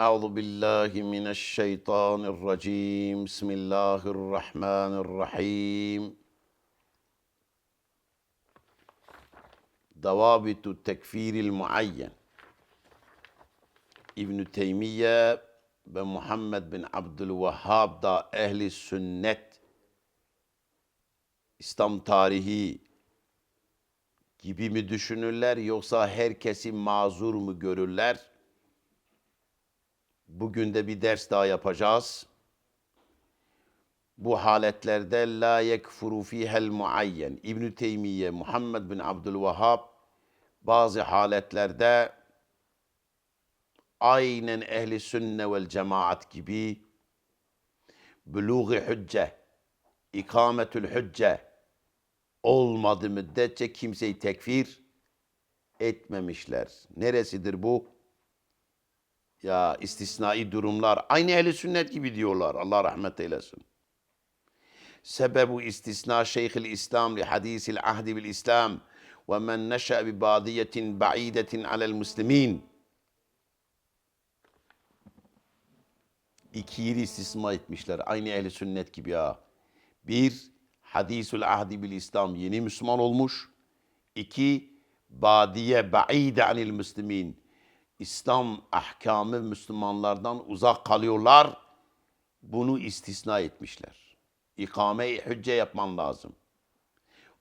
أعوذ بالله من الشيطان الرجيم بسم الله الرحمن الرحيم ضوابط التكفير المعين İbn Teymiye ve Muhammed bin Abdülvehhab da ehli sünnet İslam tarihi gibi mi düşünürler yoksa herkesi mazur mu görürler? Bugün de bir ders daha yapacağız. Bu haletlerde la yekfuru fihel muayyen. İbn Teymiye, Muhammed bin Abdülvehhab bazı haletlerde aynen ehli sünne vel cemaat gibi buluğ hücce, ikametül hücce olmadı müddetçe kimseyi tekfir etmemişler. Neresidir bu? Ya istisnai durumlar. Aynı ehli sünnet gibi diyorlar. Allah rahmet eylesin. Sebebu istisna Şeyhül İslam li hadisil ahdi bil İslam ve men neşe bi badiyetin ba'idetin alel muslimin. İki yeri istisna etmişler. Aynı ehli sünnet gibi ya. Bir, hadisül ahdi bil İslam yeni Müslüman olmuş. İki, badiye ba'ide anil muslimin. İslam ahkamı Müslümanlardan uzak kalıyorlar. Bunu istisna etmişler. İkame-i hücce yapman lazım.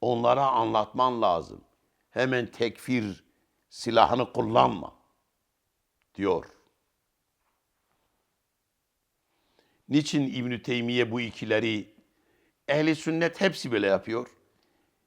Onlara anlatman lazım. Hemen tekfir silahını kullanma diyor. Niçin İbn Teymiye bu ikileri ehli sünnet hepsi böyle yapıyor?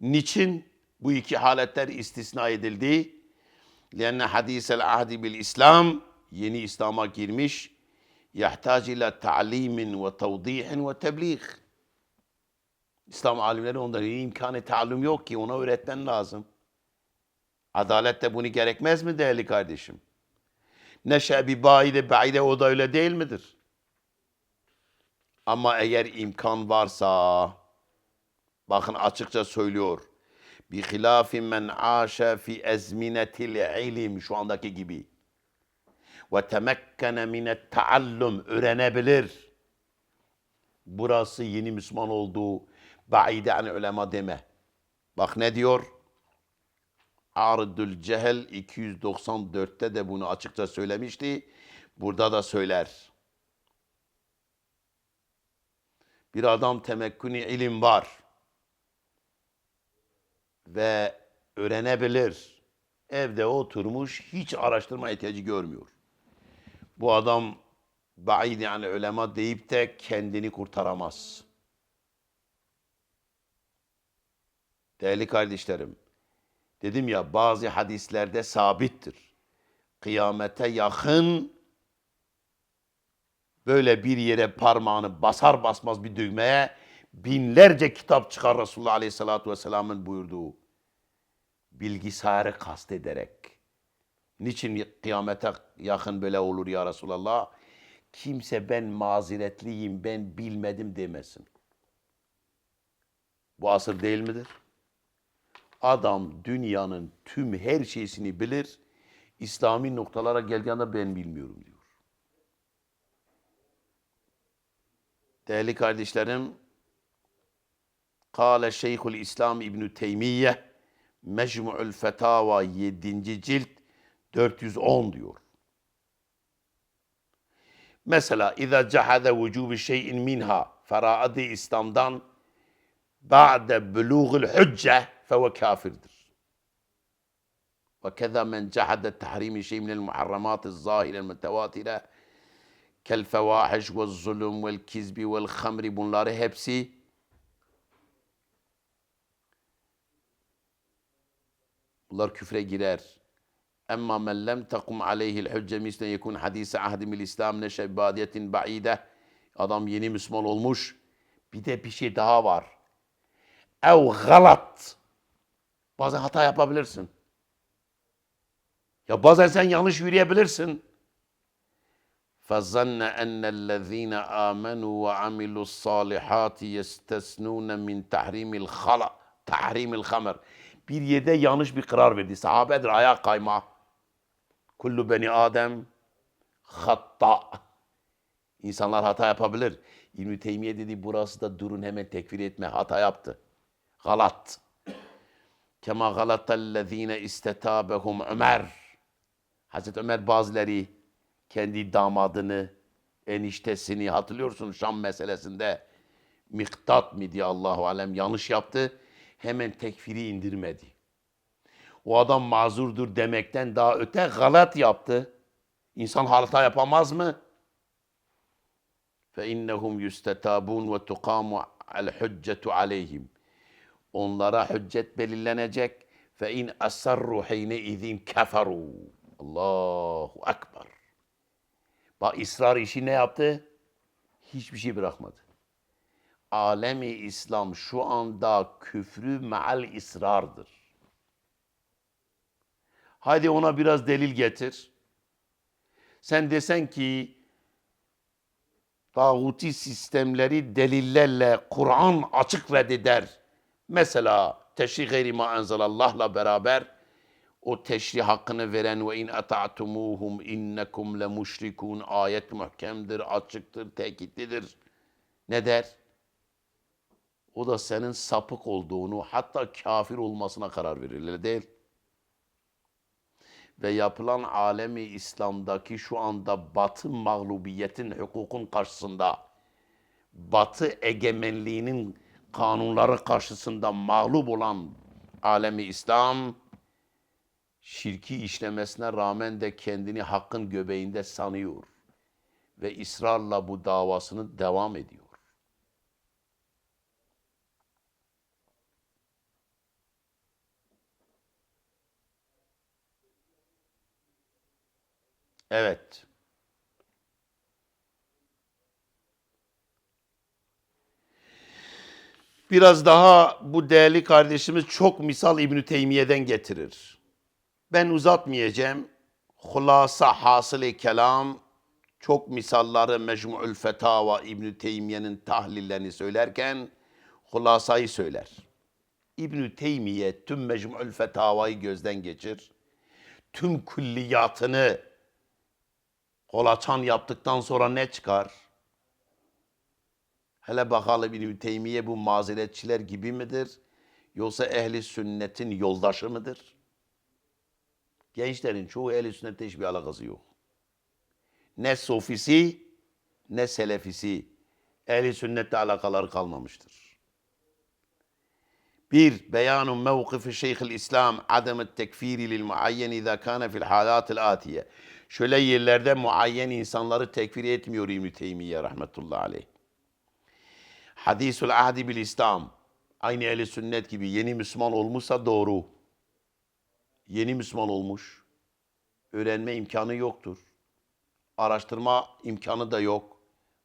Niçin bu iki haletler istisna edildi? Lenne hadisel ahdi bil İslam yeni İslam'a girmiş yahtac ila ta'limin ve tevdihin ve tebliğ. İslam alimleri ondan iyi imkanı talim yok ki ona öğretmen lazım. Adalet de bunu gerekmez mi değerli kardeşim? Neşe bir baide baide o da öyle değil midir? Ama eğer imkan varsa bakın açıkça söylüyor bi hilafi men aşa fi ezminetil ilim şu andaki gibi ve temekkene minet taallum öğrenebilir. Burası yeni Müslüman olduğu baide an ulema deme. Bak ne diyor? Ardül Cehel 294'te de bunu açıkça söylemişti. Burada da söyler. Bir adam temekkuni ilim var ve öğrenebilir. Evde oturmuş hiç araştırma ihtiyacı görmüyor. Bu adam baid yani ölema deyip de kendini kurtaramaz. Değerli kardeşlerim, dedim ya bazı hadislerde sabittir. Kıyamete yakın böyle bir yere parmağını basar basmaz bir düğmeye binlerce kitap çıkar Resulullah Aleyhisselatü Vesselam'ın buyurduğu bilgisayarı kastederek. Niçin kıyamete yakın böyle olur ya Resulallah? Kimse ben mazeretliyim, ben bilmedim demesin. Bu asır değil midir? Adam dünyanın tüm her şeysini bilir. İslami noktalara geldiğinde ben bilmiyorum diyor. Değerli kardeşlerim, Kale Şeyhül İslam İbn Teymiye Mecmu'ül Fetava 7. cilt 410 diyor. Mesela İza cehade vücubi şeyin minha feraadi İslam'dan ba'de buluğul hücce feve kafirdir. وكذا من جحد تحريم شيء من المحرمات الظاهرة المتواترة كالفواحش والظلم والكذب والخمر bunları hepsi bunlar küfre girer. Emma men lem takum aleyhi'l hücce misle yekun hadise ahdimil İslam neşe badiyetin ba'ide. Adam yeni Müslüman olmuş. Bir de bir şey daha var. Ev galat. Bazen hata yapabilirsin. Ya bazen sen yanlış yürüyebilirsin. فَظَنَّ أَنَّ الَّذ۪ينَ آمَنُوا وَعَمِلُوا الصَّالِحَاتِ يَسْتَسْنُونَ مِنْ تَحْرِيمِ الْخَلَ تَحْرِيمِ الْخَمَرِ bir yerde yanlış bir karar verdi. Sahabedir ayağa kayma. Kullu beni Adem hatta. İnsanlar hata yapabilir. İbn-i Teymiye dedi burası da durun hemen tekfir etme. Hata yaptı. Galat. Kema galatallezine istetabehum Ömer. Hazreti Ömer bazıları kendi damadını, eniştesini hatırlıyorsun Şam meselesinde miktat mı diye Allahu alem yanlış yaptı Hemen tekfiri indirmedi. O adam mazurdur demekten daha öte galat yaptı. İnsan hata yapamaz mı? فَاِنَّهُمْ يُسْتَتَابُونَ وَتُقَامُ الْحُجَّةُ عَلَيْهِمْ Onlara hüccet belirlenecek. فَاِنْ أَسَرُّ حِينَ اِذِنْ كَفَرُوا Allahu Ekber. Bak ısrar işi ne yaptı? Hiçbir şey bırakmadı. Alemi İslam şu anda küfrü meal ısrardır. Hadi ona biraz delil getir. Sen desen ki tağuti sistemleri delillerle Kur'an açık reddeder. Mesela teşrih gayri ma enzelallah'la beraber o teşrih hakkını veren ve in ata'tumuhum innekum le müşrikun ayet muhkemdir, açıktır, tekitlidir. Ne der? O da senin sapık olduğunu hatta kafir olmasına karar verir öyle değil. Ve yapılan alemi İslam'daki şu anda batı mağlubiyetin hukukun karşısında batı egemenliğinin kanunları karşısında mağlup olan alemi İslam şirki işlemesine rağmen de kendini hakkın göbeğinde sanıyor ve ısrarla bu davasını devam ediyor. Evet. Biraz daha bu değerli kardeşimiz çok misal İbn Teymiye'den getirir. Ben uzatmayacağım. Hulasa hasılı kelam çok misalları Mecmu'ül Fetava İbn Teymiye'nin tahlillerini söylerken hulasayı söyler. İbn Teymiye tüm Mecmu'ül Fetava'yı gözden geçir. Tüm külliyatını kolaçan yaptıktan sonra ne çıkar? Hele bakalım İbn Teymiye bu mazeretçiler gibi midir? Yoksa ehli sünnetin yoldaşı mıdır? Gençlerin çoğu ehli sünnette hiçbir alakası yok. Ne sofisi ne selefisi ehli sünnette alakaları kalmamıştır. Bir, beyanun mevkifi şeyhil İslam adem tekfiri lil muayyen izâ kâne fil hâlâtil âtiye. Şöyle yerlerde muayyen insanları tekfir etmiyor İbn-i Teymiye rahmetullahi aleyh. Hadisul ahdi bil İslam. Aynı ehli sünnet gibi yeni Müslüman olmuşsa doğru. Yeni Müslüman olmuş. Öğrenme imkanı yoktur. Araştırma imkanı da yok.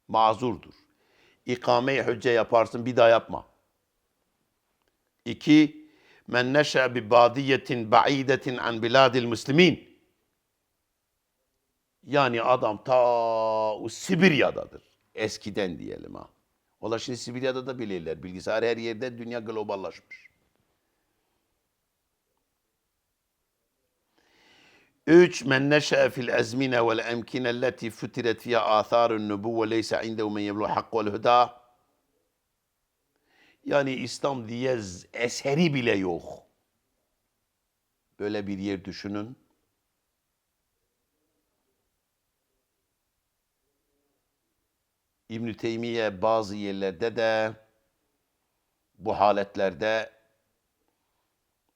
Mazurdur. İkame-i hücce yaparsın bir daha yapma. İki, men neşe bi badiyetin ba'idetin an biladil muslimin. Yani adam ta Sibirya'dadır. Eskiden diyelim ha. Ola şimdi Sibirya'da da bilirler. Bilgisayar her yerde dünya globallaşmış. Üç, men neşe'e fil ezmine vel emkine alleti fütiret fiha atharun nubuve leyse indehu men yeblu hakku vel huda. Yani İslam diye eseri bile yok. Böyle bir yer düşünün. İbn-i Teymiye bazı yerlerde de bu haletlerde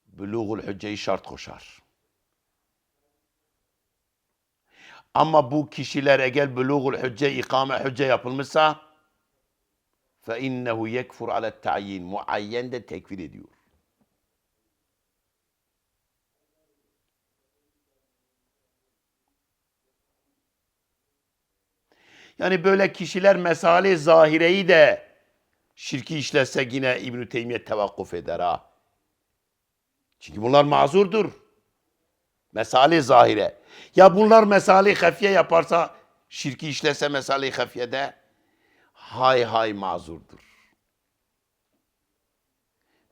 bülugul hücceyi şart koşar. Ama bu kişiler eğer bülugul hücce, ikame hücce yapılmışsa fe innehu yekfur ala ta'yin. Muayyen de tekfir ediyor. Yani böyle kişiler mesale zahireyi de şirki işlese yine İbn-i Teymiye tevakkuf eder ha. Çünkü bunlar mazurdur. Mesale zahire. Ya bunlar mesale hafiye yaparsa şirki işlese mesale hafiyede hay hay mazurdur.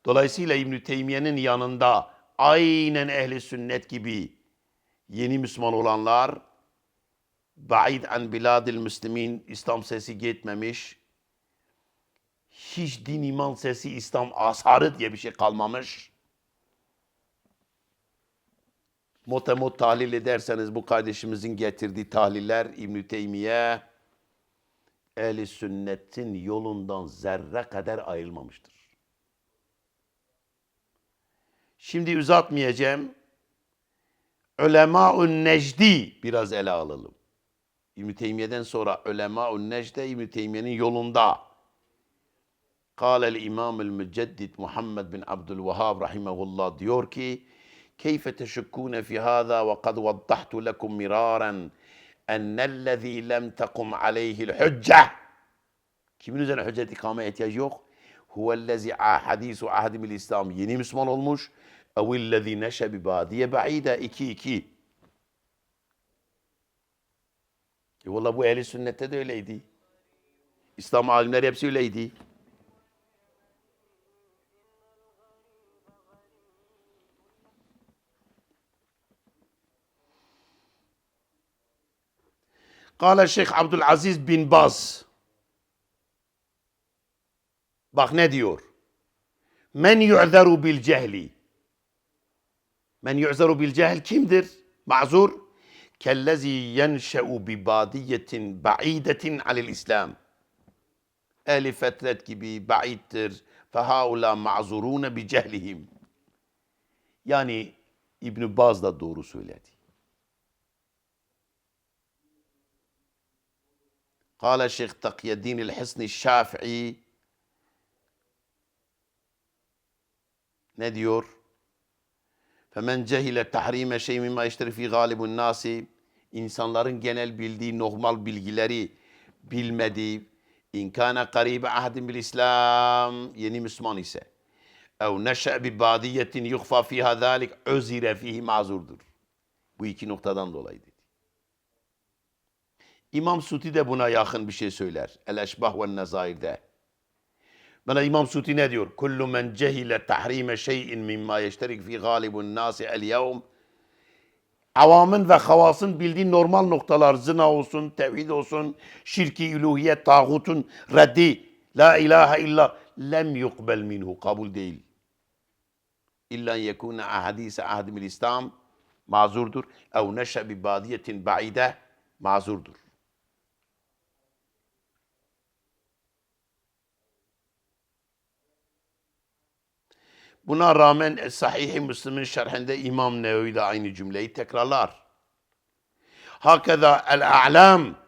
Dolayısıyla İbn-i Teymiye'nin yanında aynen ehli sünnet gibi yeni Müslüman olanlar Ba'id an biladil müslimin İslam sesi gitmemiş. Hiç din iman sesi İslam asarı diye bir şey kalmamış. Motemot tahlil ederseniz bu kardeşimizin getirdiği tahliller İbn-i Teymiye ehli sünnetin yolundan zerre kadar ayrılmamıştır. Şimdi uzatmayacağım. Ölema-ül Necdi biraz ele alalım. İbn-i Teymiye'den sonra Ölema-ül Necde İbn-i Teymiye'nin yolunda. Kâlel İmam-ül Müceddit Muhammed bin Abdülvehhab rahimahullah diyor ki Keyfe teşekkûne fi hâzâ ve kad vaddahtu lekum mirâren ennellezî lem tekum aleyhil hücce kimin üzerine hüccet ikame ihtiyacı yok? Huvellezî ahadisu ahdi bil İslam yeni Müslüman olmuş. Evillezî neşe bi badiye ba'ide 2 2 E valla bu ehli sünnette de öyleydi. İslam alimleri hepsi öyleydi. Kale Şeyh Abdülaziz bin Baz. Bak ne diyor? Men yu'zeru bil cehli. Men yu'zeru bil cehl kimdir? Mazur. Kellezi yenşe'u bi badiyetin ba'idetin alil İslam. Ehli fetret gibi ba'iddir. Fehaula ma'zurune bi cehlihim. Yani İbn Baz da doğru söyledi. قال الشيخ تقي الدين الحسني الشافعي ne diyor? Femen cehile tahrime şey mimma işteri fi galibun nasi insanların genel bildiği normal bilgileri bilmediği inkana karibe ahdin bil İslam yeni Müslüman ise ev neşe bi badiyetin yuhfa fiha zalik özire fihi mazurdur. Bu iki noktadan dolayı dedi. İmam Suti de buna yakın bir şey söyler. El Eşbah ve Nezair'de. Bana İmam Suti ne diyor? Kullu men cehile tahrime şeyin mimma yeşterik fi galibun nasi el yevm. Avamın ve havasın bildiği normal noktalar zina olsun, tevhid olsun, şirki, üluhiyet, tağutun reddi, la ilahe illa lem yukbel minhu kabul değil. İlla yekune ahadise ahdimil İslam mazurdur. Ev neşe bi badiyetin ba'ide mazurdur. Buna rağmen Sahih-i Müslim'in şerhinde İmam Nevevi de aynı cümleyi tekrarlar. Hakeza el-a'lam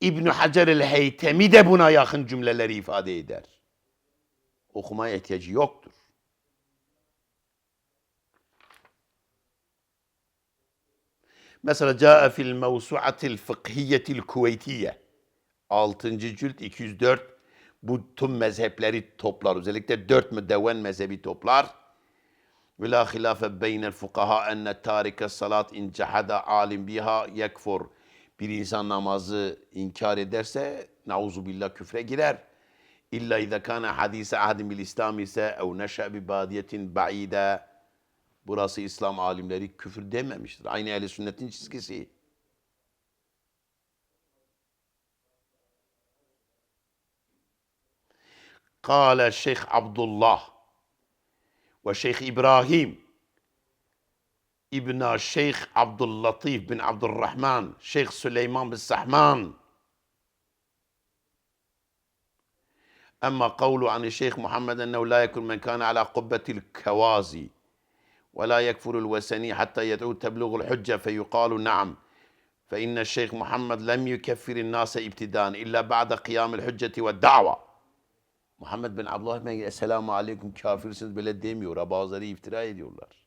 İbn Hacer el-Heytemi de buna yakın cümleleri ifade eder. Okumaya ihtiyacı yoktur. Mesela caa fil mevsuatil fıkhiyetil kuveytiye 6. cilt 204 bu tüm mezhepleri toplar. Özellikle dört müdevven mezhebi toplar. Ve la hilafe beynel fukaha enne tarike salat in cehada alim biha yekfur. Bir insan namazı inkar ederse nauzu billah küfre girer. İlla izâ kâne hadise ahdim bil İslam ise ev neşe bi badiyetin ba'ide. Burası İslam alimleri küfür dememiştir. Aynı ehli sünnetin çizgisi. قال الشيخ عبد الله وشيخ إبراهيم ابن الشيخ عبد اللطيف بن عبد الرحمن شيخ سليمان بن سحمان. أما قول عن الشيخ محمد أنه لا يكون من كان على قبة الكوازي ولا يكفر الوثني حتى يدعو تبلغ الحجة فيقال نعم فإن الشيخ محمد لم يكفر الناس ابتداء إلا بعد قيام الحجة والدعوة. Muhammed bin Abdullah ben Esselamu Aleyküm kafirsiniz böyle demiyor. Bazıları iftira ediyorlar.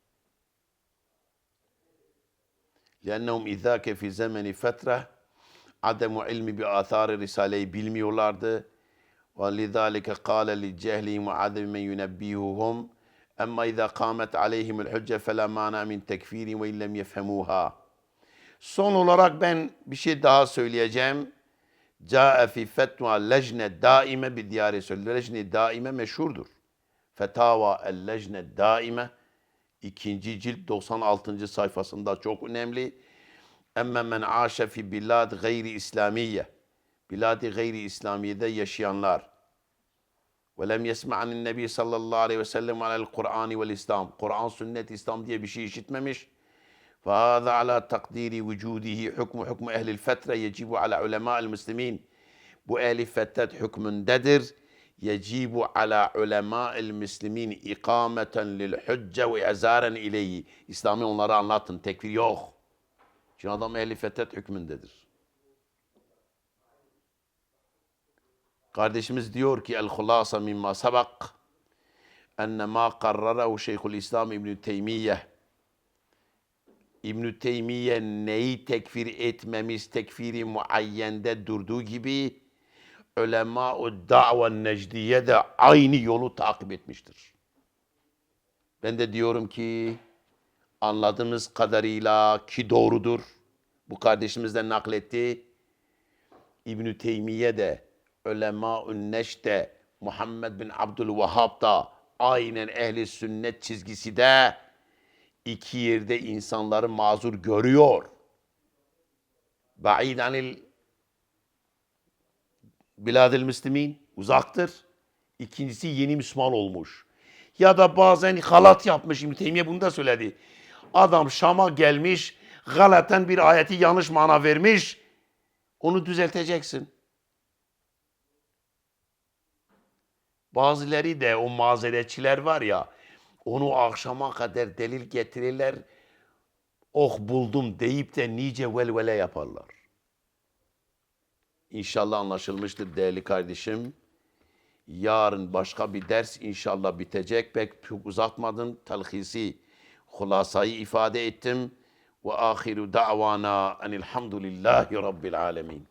لأنهم إذاك في زمن فترة عدم علم بآثار Risale'yi bilmiyorlardı. ولذلك قال لجهلهم وعدم من ينبههم أما إذا قامت عليهم الحجة فلا مانع من تكفيرهم وإن لم يفهموها. Son olarak ben bir şey daha söyleyeceğim. Câe fi fetva lejne daime bi diyare söyle. Lejne daime meşhurdur. Fetava el lejne daime ikinci cilt 96. sayfasında çok önemli. Emme men aşe fi bilad gayri İslamiye. Biladi gayri İslamiye'de yaşayanlar. Ve lem yesma'anin nebi sallallahu aleyhi ve sellem alel Kur'an ve İslam. Kur'an, sünnet, İslam diye bir şey işitmemiş. فهذا على تقدير وجوده. حكم حكم أهل الفترة يجب على علماء المسلمين. بأهل فتات حكم ددر يجب على علماء المسلمين إقامة للحجة وإعزارا إليه. إسلامي ونرى الله تكفير يوخ شنو هذا أهل فتات حكم ددر؟ Kardeşimiz diyor ki el khulasa mimma sabak enne ma karrara şeyhul İslam İbn-i Teymiyyeh İbn-i Teymiye neyi tekfir etmemiz tekfiri muayyende durduğu gibi ulema-u da'va necdiye de aynı yolu takip etmiştir. Ben de diyorum ki anladığımız kadarıyla ki doğrudur. Bu kardeşimiz de nakletti. İbn-i Teymiye de ulema-u neşde Muhammed bin Abdülvahhab da aynen ehli sünnet çizgisi de iki yerde insanları mazur görüyor. Ba'id anil biladil müslimin uzaktır. İkincisi yeni Müslüman olmuş. Ya da bazen halat yapmış İbn Teymiye bunu da söyledi. Adam Şam'a gelmiş, galaten bir ayeti yanlış mana vermiş. Onu düzelteceksin. Bazıları da o mazeretçiler var ya, onu akşama kadar delil getirirler. Oh buldum deyip de nice velvele yaparlar. İnşallah anlaşılmıştır değerli kardeşim. Yarın başka bir ders inşallah bitecek. Pek çok uzatmadım. Telhisi, hulasayı ifade ettim. Ve ahiru da'vana enilhamdülillahi rabbil alemin.